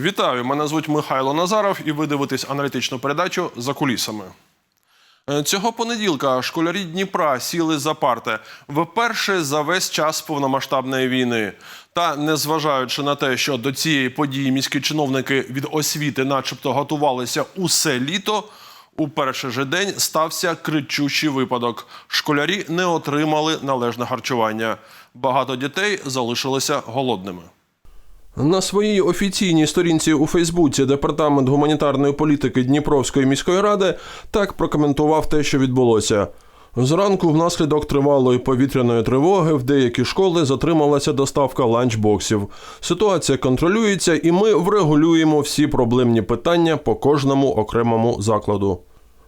Вітаю! Мене звуть Михайло Назаров, і ви дивитесь аналітичну передачу за кулісами. Е, Цього понеділка школярі Дніпра сіли за парти вперше за весь час повномасштабної війни. Та незважаючи на те, що до цієї події міські чиновники від освіти, начебто, готувалися усе літо. У перший же день стався кричущий випадок. Школярі не отримали належне харчування. Багато дітей залишилися голодними. На своїй офіційній сторінці у Фейсбуці департамент гуманітарної політики Дніпровської міської ради так прокоментував те, що відбулося. Зранку, внаслідок тривалої повітряної тривоги, в деякі школи затрималася доставка ланчбоксів. Ситуація контролюється, і ми врегулюємо всі проблемні питання по кожному окремому закладу.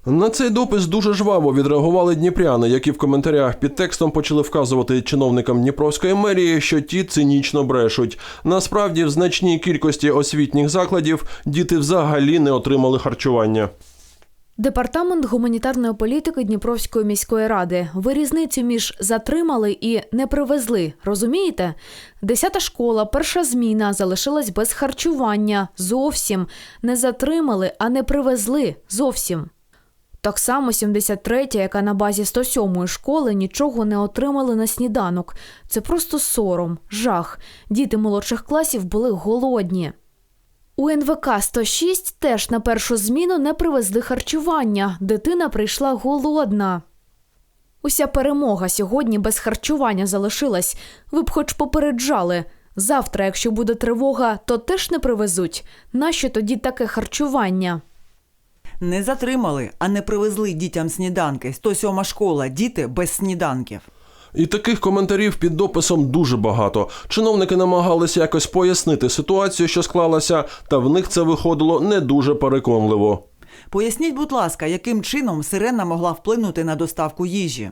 На цей допис дуже жваво відреагували дніпряни, які в коментарях під текстом почали вказувати чиновникам Дніпровської мерії, що ті цинічно брешуть. Насправді, в значній кількості освітніх закладів діти взагалі не отримали харчування. Департамент гуманітарної політики Дніпровської міської ради. Ви різницю між затримали і не привезли. Розумієте? Десята школа, перша зміна залишилась без харчування. Зовсім не затримали, а не привезли. Зовсім. Так само 73-я, яка на базі 107-ї школи нічого не отримали на сніданок. Це просто сором, жах. Діти молодших класів були голодні. У НВК 106 теж на першу зміну не привезли харчування. Дитина прийшла голодна. Уся перемога сьогодні без харчування залишилась. Ви б хоч попереджали. Завтра, якщо буде тривога, то теж не привезуть. Нащо тоді таке харчування? Не затримали, а не привезли дітям сніданки. 107 школа, діти без сніданків. І таких коментарів під дописом дуже багато. Чиновники намагалися якось пояснити ситуацію, що склалася, та в них це виходило не дуже переконливо. Поясніть, будь ласка, яким чином сирена могла вплинути на доставку їжі?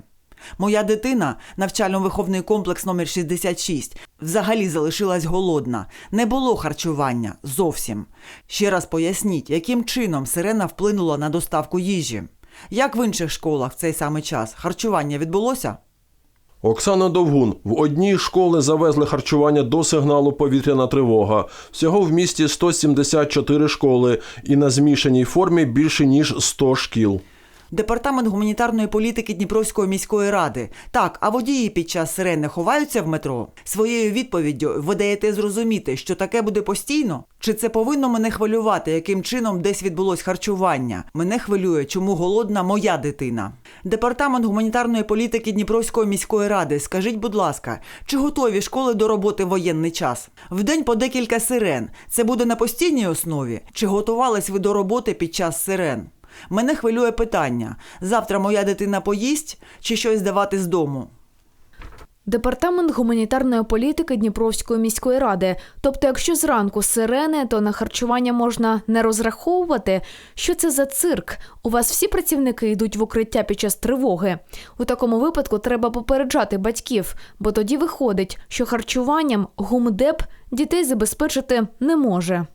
Моя дитина, навчально-виховний комплекс номер 66, взагалі залишилась голодна. Не було харчування зовсім. Ще раз поясніть, яким чином сирена вплинула на доставку їжі? Як в інших школах в цей самий час харчування відбулося? Оксана Довгун в одній школи завезли харчування до сигналу повітряна тривога. Всього в місті 174 школи, і на змішаній формі більше ніж 100 шкіл. Департамент гуманітарної політики Дніпровської міської ради. Так, а водії під час сирени ховаються в метро? Своєю відповіддю ви даєте зрозуміти, що таке буде постійно? Чи це повинно мене хвилювати, яким чином десь відбулось харчування? Мене хвилює, чому голодна моя дитина. Департамент гуманітарної політики Дніпровської міської ради. Скажіть, будь ласка, чи готові школи до роботи в воєнний час? В день по декілька сирен. Це буде на постійній основі? Чи готувались ви до роботи під час сирен? Мене хвилює питання: завтра моя дитина поїсть чи щось давати з дому? Департамент гуманітарної політики Дніпровської міської ради. Тобто, якщо зранку сирени, то на харчування можна не розраховувати. Що це за цирк? У вас всі працівники йдуть в укриття під час тривоги. У такому випадку треба попереджати батьків, бо тоді виходить, що харчуванням гумдеп дітей забезпечити не може.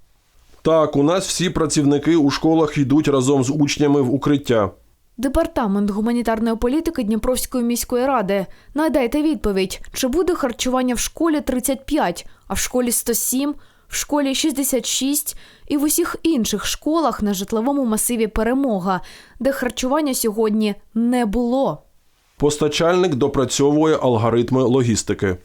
Так, у нас всі працівники у школах йдуть разом з учнями в укриття. Департамент гуманітарної політики Дніпровської міської ради. Надайте відповідь, чи буде харчування в школі 35, а в школі 107, в школі 66 і в усіх інших школах на житловому масиві Перемога, де харчування сьогодні не було. Постачальник допрацьовує алгоритми логістики.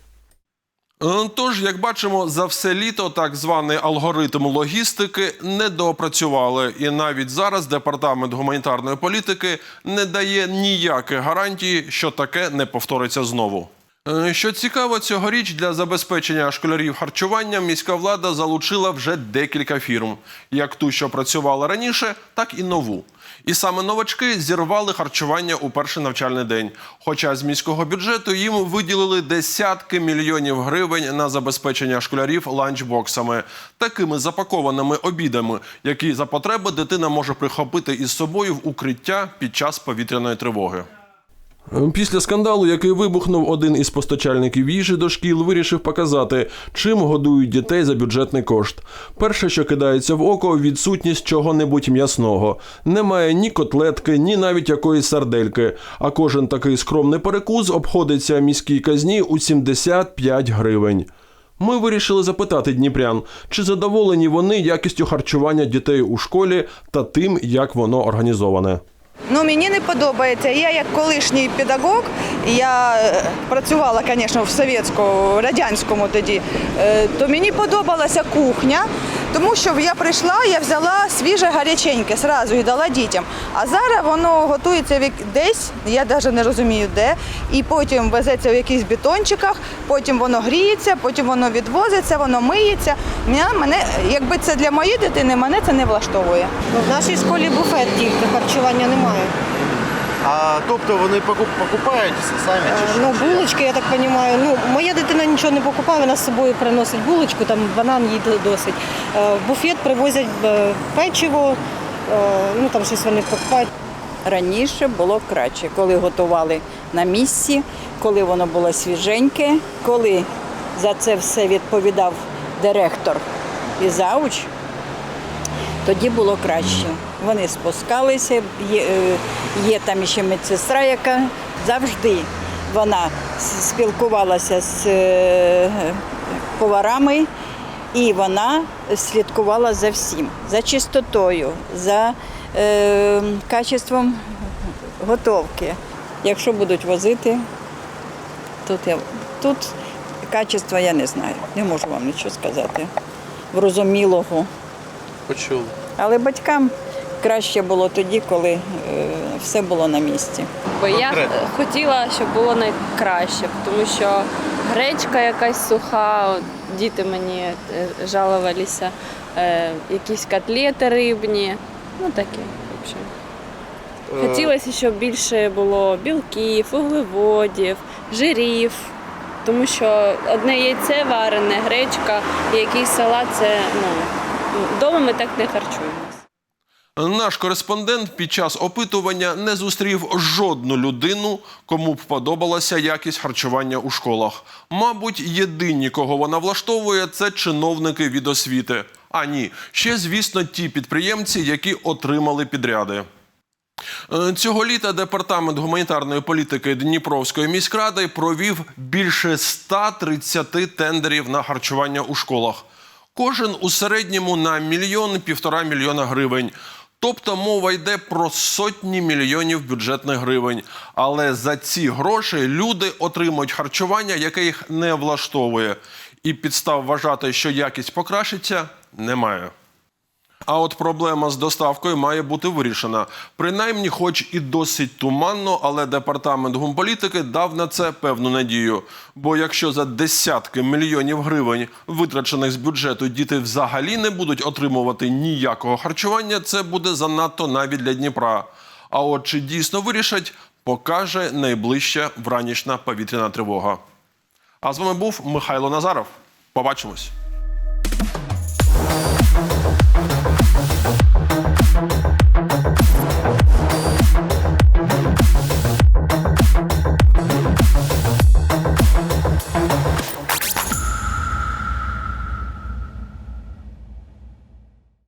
Тож, як бачимо, за все літо так званий алгоритм логістики не доопрацювали. І навіть зараз департамент гуманітарної політики не дає ніяких гарантій, що таке не повториться знову. Е, Що цікаво, цьогоріч для забезпечення школярів харчуванням міська влада залучила вже декілька фірм, як ту, що працювала раніше, так і нову. І саме новачки зірвали харчування у перший навчальний день. Хоча з міського бюджету їм виділили десятки мільйонів гривень на забезпечення школярів ланчбоксами, такими запакованими обідами, які за потреби дитина може прихопити із собою в укриття під час повітряної тривоги. Після скандалу, який вибухнув, один із постачальників їжі до шкіл вирішив показати, чим годують дітей за бюджетний кошт. Перше, що кидається в око, відсутність чого-небудь м'ясного. Немає ні котлетки, ні навіть якоїсь сардельки. А кожен такий скромний перекус обходиться міській казні у 75 гривень. Ми вирішили запитати дніпрян, чи задоволені вони якістю харчування дітей у школі та тим, як воно організоване. Ну, мені не подобається. Я як колишній педагог, я е, працювала, звісно, в совєтському, радянському тоді, е, то мені подобалася кухня, тому що я прийшла, я взяла свіже гаряченьке сразу і дала дітям. А зараз воно готується десь, я навіть не розумію де, і потім везеться в якихось бетончиках, потім воно гріється, потім воно відвозиться, воно миється. Мене, якби це для моєї дитини, мене це не влаштовує. Ну, в нашій школі буфет тільки, харчування немає. А тобто вони покуп- покупають самі чи Е, що? Ну, булочки, я так розумію. Ну, моя дитина нічого не покупає, вона з собою приносить булочку, там банан їй досить. Е, В буфет привозять е, печиво, ну там щось вони покупають. Раніше було краще, коли готували на місці, коли воно було свіженьке, коли за це все відповідав директор і зауч, тоді було краще. Вони спускалися, є, е, є там ще медсестра, яка завжди вона спілкувалася з е, поварами, і вона слідкувала за всім, за чистотою, за е, качеством готовки. Якщо будуть возити, тут, я, тут качество я не знаю, не можу вам нічого сказати. Врозумілого. Почули. Але батькам краще було тоді, коли е, все було на місці. Бо я Конкретно. е, хотіла, щоб було найкраще, тому що гречка якась суха, діти мені е, жалувалися, е, якісь котлети рибні, ну таке. В общем. Хотілося, щоб більше було білків, вуглеводів, жирів, тому що одне яйце варене, гречка і якийсь салат це ну, вдома ми так не харчуємося. Наш кореспондент під час опитування не зустрів жодну людину, кому б подобалася якість харчування у школах. Мабуть, єдині, кого вона влаштовує, це чиновники від освіти. А ні, ще звісно, ті підприємці, які отримали підряди. Е, Цього літа департамент гуманітарної політики Дніпровської міськради провів більше 130 тендерів на харчування у школах. Кожен у середньому на мільйон півтора мільйона гривень. Тобто мова йде про сотні мільйонів бюджетних гривень. Але за ці гроші люди отримують харчування, яке їх не влаштовує. І підстав вважати, що якість покращиться, немає. А от проблема з доставкою має бути вирішена. Принаймні, хоч і досить туманно, але департамент гумполітики дав на це певну надію. Бо якщо за десятки мільйонів гривень, витрачених з бюджету, діти взагалі не будуть отримувати ніякого харчування, це буде занадто навіть для Дніпра. А от чи дійсно вирішать, покаже найближча вранішня повітряна тривога. А з вами був Михайло Назаров. Побачимось.